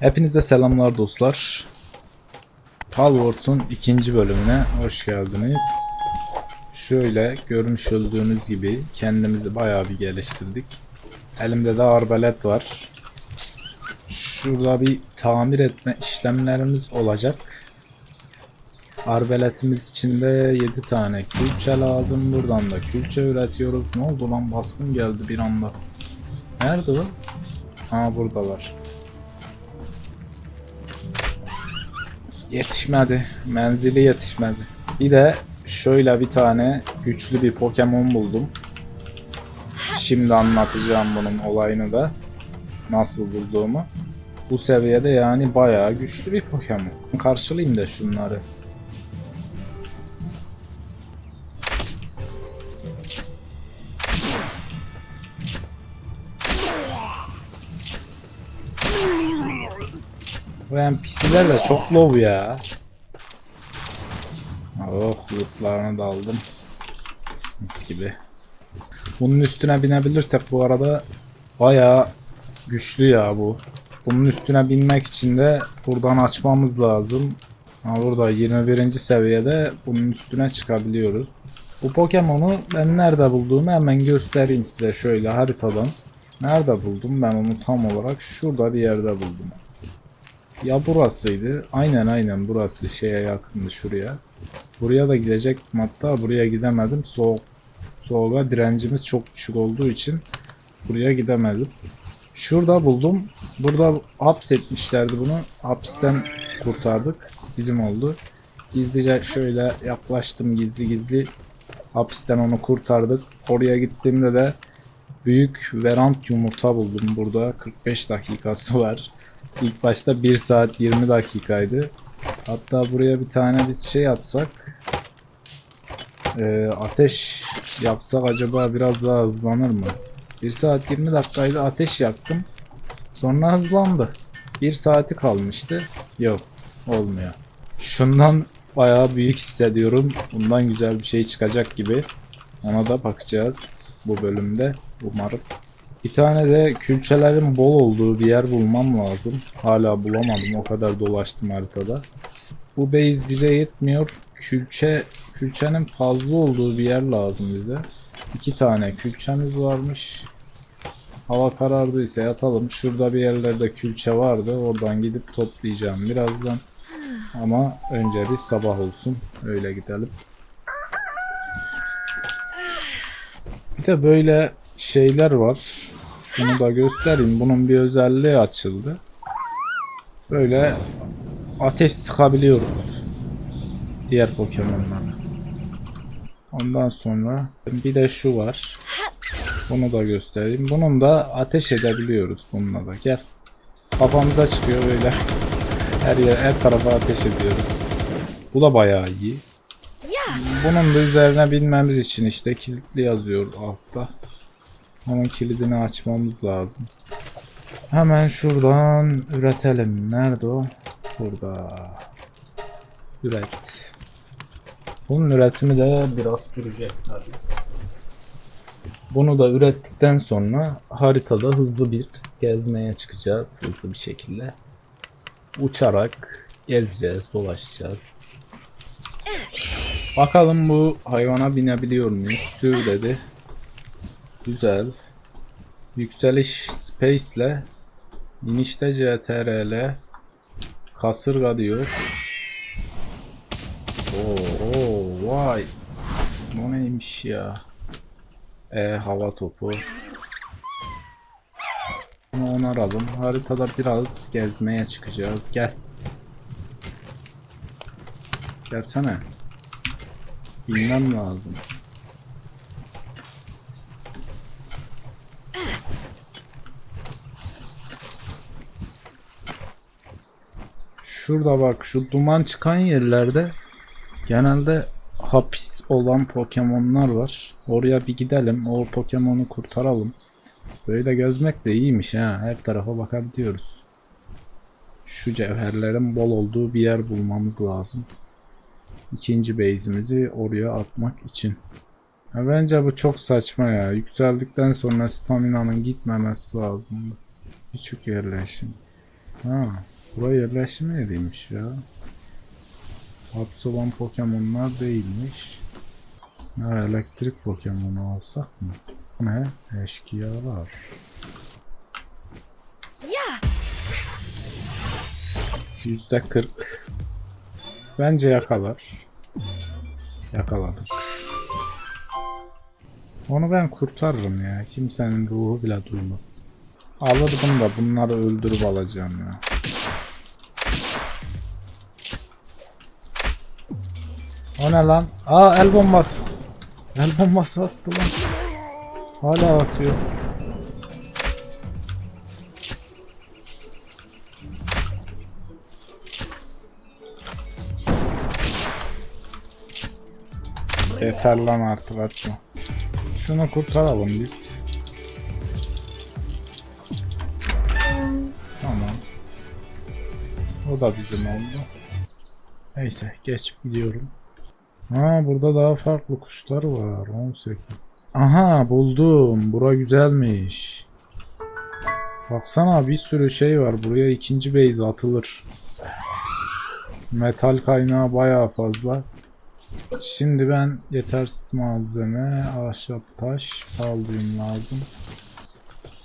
Hepinize selamlar dostlar. Palwords'un ikinci bölümüne hoş geldiniz. Şöyle görmüş olduğunuz gibi kendimizi bayağı bir geliştirdik. Elimde de arbalet var. Şurada bir tamir etme işlemlerimiz olacak. Arbeletimiz içinde 7 tane külçe lazım. Buradan da külçe üretiyoruz. Ne oldu lan baskın geldi bir anda. Nerede o? Ha buradalar. Yetişmedi. Menzili yetişmedi. Bir de şöyle bir tane güçlü bir Pokemon buldum. Şimdi anlatacağım bunun olayını da. Nasıl bulduğumu. Bu seviyede yani bayağı güçlü bir Pokemon. Karşılayayım da şunları. Bu NPC'ler de çok low ya. Oh lootlarını da aldım. Mis gibi. Bunun üstüne binebilirsek bu arada bayağı güçlü ya bu. Bunun üstüne binmek için de buradan açmamız lazım. Ha burada 21. seviyede bunun üstüne çıkabiliyoruz. Bu Pokemon'u ben nerede bulduğumu hemen göstereyim size şöyle haritadan. Nerede buldum ben onu tam olarak şurada bir yerde buldum. Ya burasıydı. Aynen aynen burası şeye yakındı şuraya. Buraya da gidecektim hatta buraya gidemedim. Soğuk soğuğa direncimiz çok düşük olduğu için buraya gidemedim. Şurada buldum. Burada hapsetmişlerdi bunu. Hapisten kurtardık. Bizim oldu. Gizlice şöyle yaklaştım gizli gizli. Hapisten onu kurtardık. Oraya gittiğimde de büyük verant yumurta buldum burada. 45 dakikası var. İlk başta 1 saat 20 dakikaydı. Hatta buraya bir tane biz şey atsak e, ateş yaksak acaba biraz daha hızlanır mı? 1 saat 20 dakikaydı ateş yaktım. Sonra hızlandı. 1 saati kalmıştı. Yok olmuyor. Şundan bayağı büyük hissediyorum. Bundan güzel bir şey çıkacak gibi. Ona da bakacağız bu bölümde. Umarım. Bir tane de külçelerin bol olduğu bir yer bulmam lazım. Hala bulamadım. O kadar dolaştım haritada. Bu base bize yetmiyor. Külçe külçenin fazla olduğu bir yer lazım bize. İki tane külçemiz varmış. Hava karardıysa yatalım. Şurada bir yerlerde külçe vardı. Oradan gidip toplayacağım birazdan. Ama önce bir sabah olsun. Öyle gidelim. Bir de böyle şeyler var. Şunu da göstereyim. Bunun bir özelliği açıldı. Böyle ateş sıkabiliyoruz. Diğer Pokemon'lara. Ondan sonra bir de şu var. Bunu da göstereyim. Bunun da ateş edebiliyoruz bununla da. Gel. Kafamıza çıkıyor böyle. Her yer, her tarafa ateş ediyoruz. Bu da bayağı iyi. Bunun da üzerine binmemiz için işte kilitli yazıyor altta. Onun kilidini açmamız lazım. Hemen şuradan üretelim. Nerede o? Burada. Üret. Bunun üretimi de biraz sürecek tabii. Bunu da ürettikten sonra haritada hızlı bir gezmeye çıkacağız. Hızlı bir şekilde. Uçarak gezeceğiz, dolaşacağız. Bakalım bu hayvana binebiliyor muyuz? Sür dedi. Güzel. Yükseliş Space ile inişte CTRL kasırga diyor. Oo, vay. Bu neymiş ya? E hava topu. Bunu onaralım. Haritada biraz gezmeye çıkacağız. Gel. Gelsene. Bilmem lazım. Şurada bak şu duman çıkan yerlerde genelde hapis olan Pokemon'lar var. Oraya bir gidelim. O Pokemon'u kurtaralım. Böyle gezmek de iyiymiş ha. Her tarafa bakabiliyoruz. Şu cevherlerin bol olduğu bir yer bulmamız lazım. İkinci base'imizi oraya atmak için. Ya bence bu çok saçma ya. Yükseldikten sonra stamina'nın gitmemesi lazım. Küçük yerleşim. Ha, buraya yerleşme yeriymiş ya. Hapsolan Pokemon'lar değilmiş. Ha, elektrik Pokemon'u alsak mı? Ne? Eşkıyalar. Ya! Yüzde kırk. Bence yakalar. Yakaladık. Onu ben kurtarırım ya. Kimsenin ruhu bile duymaz. Alırdım da bunları öldürüp alacağım ya. O ne lan? Aa el bombası. El bombası attı lan. Hala atıyor. Yeter lan artık atma. Şunu kurtaralım biz. Tamam. O da bizim oldu. Neyse geçip gidiyorum. Ha burada daha farklı kuşlar var. 18. Aha buldum. Bura güzelmiş. Baksana bir sürü şey var. Buraya ikinci base atılır. Metal kaynağı bayağı fazla. Şimdi ben yetersiz malzeme, ahşap, taş, kaldırım lazım.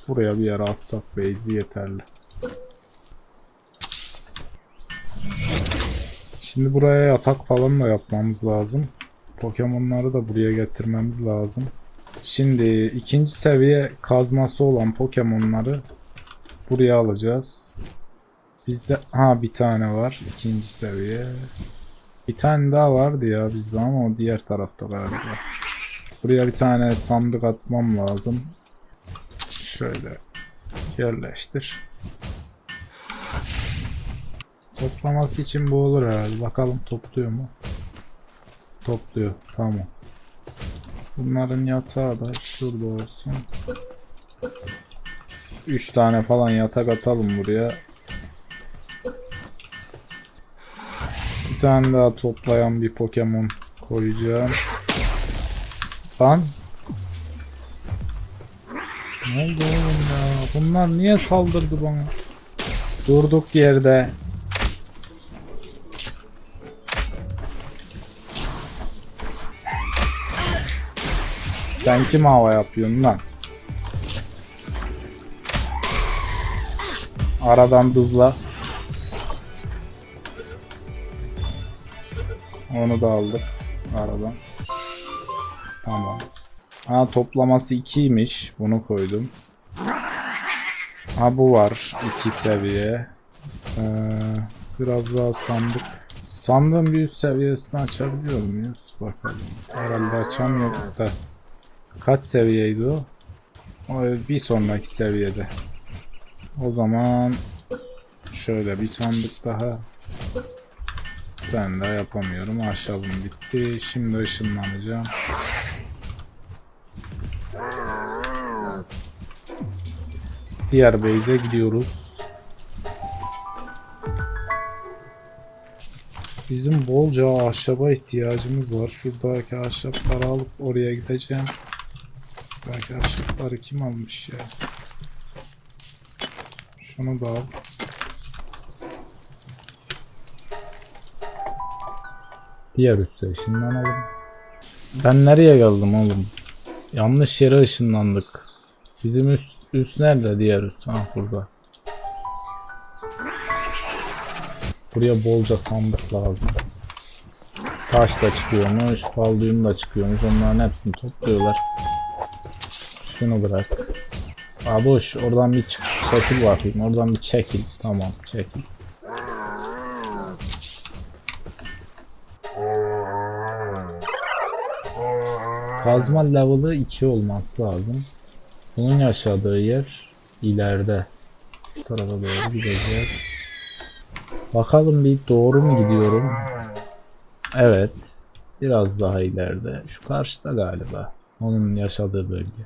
Buraya bir yere atsak base'i yeterli. Şimdi buraya yatak falan da yapmamız lazım. Pokemon'ları da buraya getirmemiz lazım. Şimdi ikinci seviye kazması olan Pokemon'ları buraya alacağız. Bizde ha bir tane var ikinci seviye. Bir tane daha vardı ya bizde ama o diğer tarafta galiba. Buraya bir tane sandık atmam lazım. Şöyle yerleştir. Toplaması için bu olur herhalde. Bakalım topluyor mu? Topluyor. Tamam. Bunların yatağı da şurada olsun. 3 tane falan yatak atalım buraya. Bir tane daha toplayan bir Pokemon koyacağım. Lan. Ne oldu oğlum ya? Bunlar niye saldırdı bana? Durduk yerde. Sen kim hava yapıyorsun lan? Aradan hızla. Onu da aldık aradan. Tamam. Ha toplaması 2'ymiş. Bunu koydum. Ha bu var. 2 seviye. Ee, biraz daha sandık. Sandığın bir üst seviyesini açabiliyor muyuz? Bakalım. Herhalde açamıyoruz da. Kaç seviyeydi o? Bir sonraki seviyede. O zaman şöyle bir sandık daha. Ben de yapamıyorum. Ahşabım bitti. Şimdi ışınlanacağım. Diğer base'e gidiyoruz. Bizim bolca ahşaba ihtiyacımız var. Şuradaki ahşapları alıp oraya gideceğim. Ahşapları kim almış ya? Şunu da al. Diğer üste ışınlanalım. Ben nereye geldim oğlum? Yanlış yere ışınlandık. Bizim üst, üst nerede diğer üst? Ha burada. Buraya bolca sandık lazım. Taş da çıkıyormuş, kaldıyım da çıkıyormuş. Onların hepsini topluyorlar. Şunu bırak. Aa boş, oradan bir çekil bakayım. Oradan bir çekil. Tamam, çekil. Kazma level'ı 2 olması lazım. Bunun yaşadığı yer ileride. Bu tarafa doğru gideceğiz. Bakalım bir doğru mu gidiyorum? Evet. Biraz daha ileride. Şu karşıda galiba. Onun yaşadığı bölge.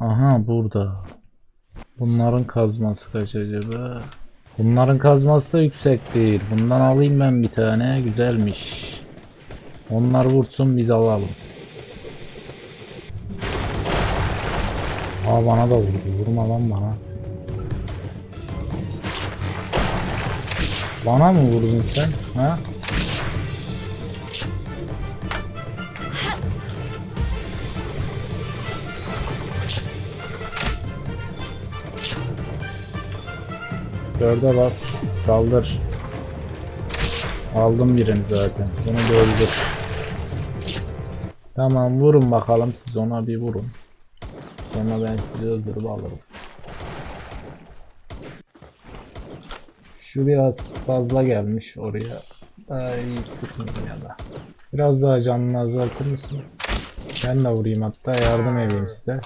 Aha burada. Bunların kazması kaç acaba? Bunların kazması da yüksek değil. Bundan alayım ben bir tane. Güzelmiş. Onlar vursun biz alalım. Aa bana da vurdu. Vurma lan bana. Bana mı vurdun sen? Ha? Dörde bas. Saldır. Aldım birini zaten. Bunu da öldür. Tamam vurun bakalım siz ona bir vurun. Sonra ben sizi öldürüp alırım. Şu biraz fazla gelmiş oraya. Daha iyi sıkmayayım ya da. Biraz daha canını azaltır mısın? Ben de vurayım hatta yardım edeyim size.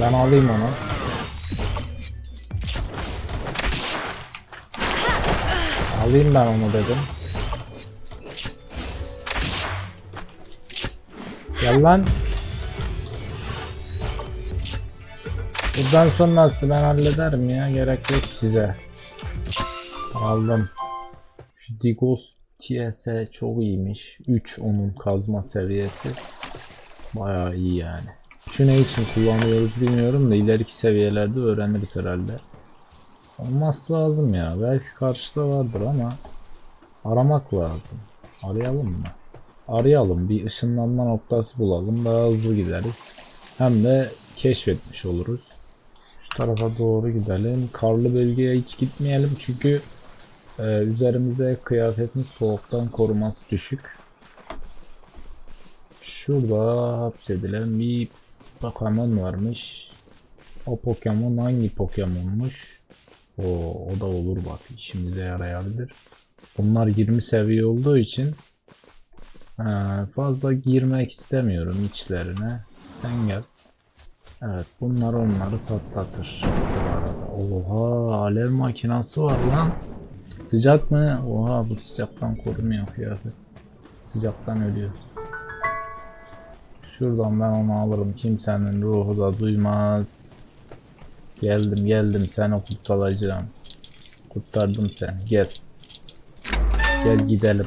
Ben alayım onu. Alayım ben onu dedim. Gel lan. Buradan sonrası ben hallederim ya. Gerek yok size. Aldım. Şu Digos TS çok iyiymiş. 3 onun kazma seviyesi. Bayağı iyi yani. Şu ne için kullanıyoruz bilmiyorum da ileriki seviyelerde öğreniriz herhalde. Olması lazım ya. Belki karşıda vardır ama aramak lazım. Arayalım mı? Arayalım. Bir ışınlanma noktası bulalım. Daha hızlı gideriz. Hem de keşfetmiş oluruz. Şu tarafa doğru gidelim. Karlı bölgeye hiç gitmeyelim çünkü e, üzerimizde kıyafetin soğuktan koruması düşük. Şurada hapsedilen bir Pokemon varmış. O Pokemon hangi Pokemon'muş? O, o da olur bak. İşimize yarayabilir. Bunlar 20 seviye olduğu için ha, fazla girmek istemiyorum içlerine. Sen gel. Evet bunlar onları patlatır. Oha alev makinası var lan. Sıcak mı? Oha bu sıcaktan korumuyor kıyafet. Sıcaktan ölüyor. Şuradan ben onu alırım. Kimsenin ruhu da duymaz. Geldim geldim seni kurtaracağım. Kurtardım seni. Gel. Gel gidelim.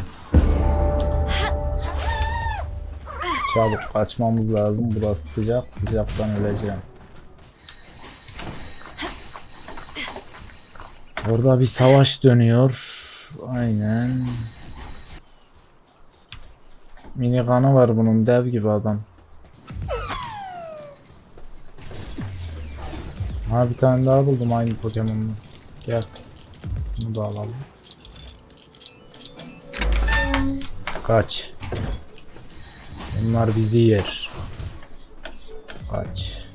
Çabuk kaçmamız lazım. Burası sıcak. Sıcaktan öleceğim. Orada bir savaş dönüyor. Aynen. Minigun'ı var bunun dev gibi adam. Ha bir tane daha buldum aynı Pokemon'u. Gel. Bunu da alalım. Kaç. Bunlar bizi yer. Kaç.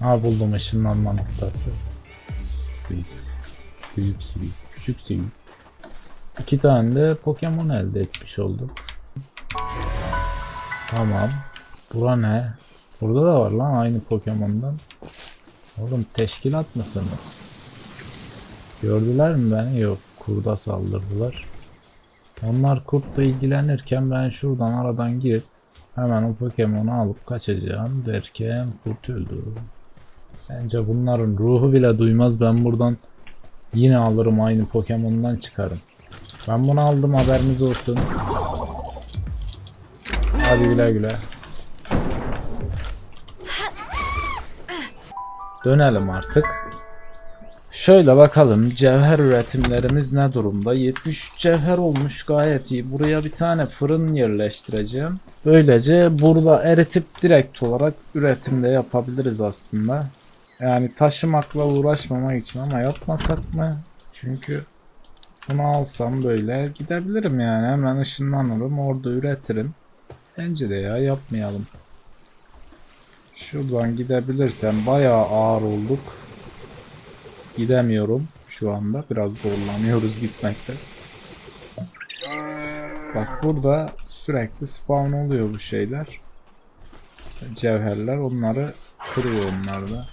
Ha buldum ışınlanma noktası. Sweep. Büyük sweep. Küçük sweep. İki tane de Pokemon elde etmiş olduk. Tamam. Bura ne? Burada da var lan aynı Pokemon'dan. Oğlum teşkilat mısınız? Gördüler mi beni? Yok. Kurda saldırdılar. Onlar kurtla ilgilenirken ben şuradan aradan girip hemen o Pokemon'u alıp kaçacağım derken kurt öldü. Bence bunların ruhu bile duymaz. Ben buradan yine alırım aynı Pokemon'dan çıkarım. Ben bunu aldım haberiniz olsun. Hadi güle güle. Dönelim artık. Şöyle bakalım cevher üretimlerimiz ne durumda? 73 cevher olmuş gayet iyi. Buraya bir tane fırın yerleştireceğim. Böylece burada eritip direkt olarak üretimde yapabiliriz aslında. Yani taşımakla uğraşmamak için ama yapmasak mı? Çünkü bunu alsam böyle gidebilirim yani. Hemen ışınlanırım orada üretirim. Bence de ya yapmayalım. Şuradan gidebilirsem bayağı ağır olduk. Gidemiyorum şu anda. Biraz zorlanıyoruz gitmekte. Bak burada sürekli spawn oluyor bu şeyler. Cevherler onları kırıyor onlar da.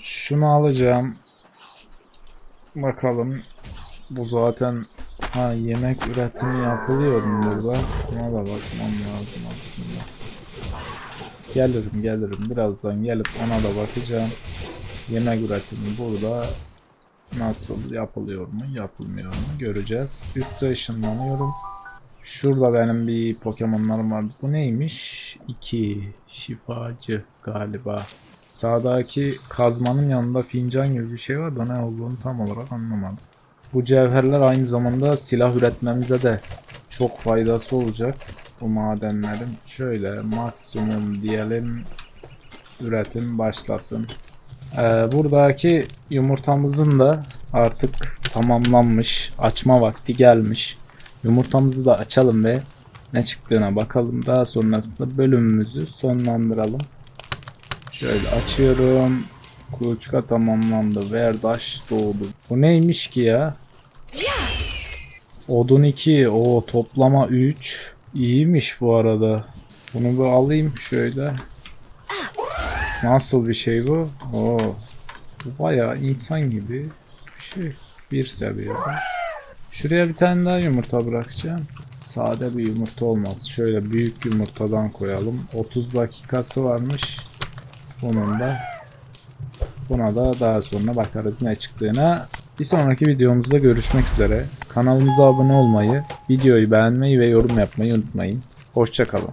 Şunu alacağım. Bakalım. Bu zaten ha yemek üretimi yapılıyor burada? Buna da bakmam lazım aslında. Gelirim gelirim. Birazdan gelip ona da bakacağım. Yemek üretimi burada nasıl yapılıyor mu yapılmıyor mu göreceğiz. Üste ışınlanıyorum. Şurada benim bir Pokemon'larım var. Bu neymiş? 2 şifacı galiba. Sağdaki kazmanın yanında fincan gibi bir şey var da ne olduğunu tam olarak anlamadım. Bu cevherler aynı zamanda silah üretmemize de çok faydası olacak. Bu madenlerin şöyle maksimum diyelim üretim başlasın. Ee, buradaki yumurtamızın da artık tamamlanmış. Açma vakti gelmiş. Yumurtamızı da açalım ve ne çıktığına bakalım. Daha sonrasında bölümümüzü sonlandıralım. Şöyle açıyorum. Kuluçka tamamlandı. Verdaş doğdu. Bu neymiş ki ya? Odun 2. O toplama 3. İyiymiş bu arada. Bunu bir alayım şöyle. Nasıl bir şey bu? Oo. Bu bayağı insan gibi bir şey. Bir seviyede. Şuraya bir tane daha yumurta bırakacağım. Sade bir yumurta olmaz. Şöyle büyük yumurtadan koyalım. 30 dakikası varmış. Bunun da buna da daha sonra bakarız ne çıktığına. Bir sonraki videomuzda görüşmek üzere. Kanalımıza abone olmayı, videoyu beğenmeyi ve yorum yapmayı unutmayın. Hoşçakalın.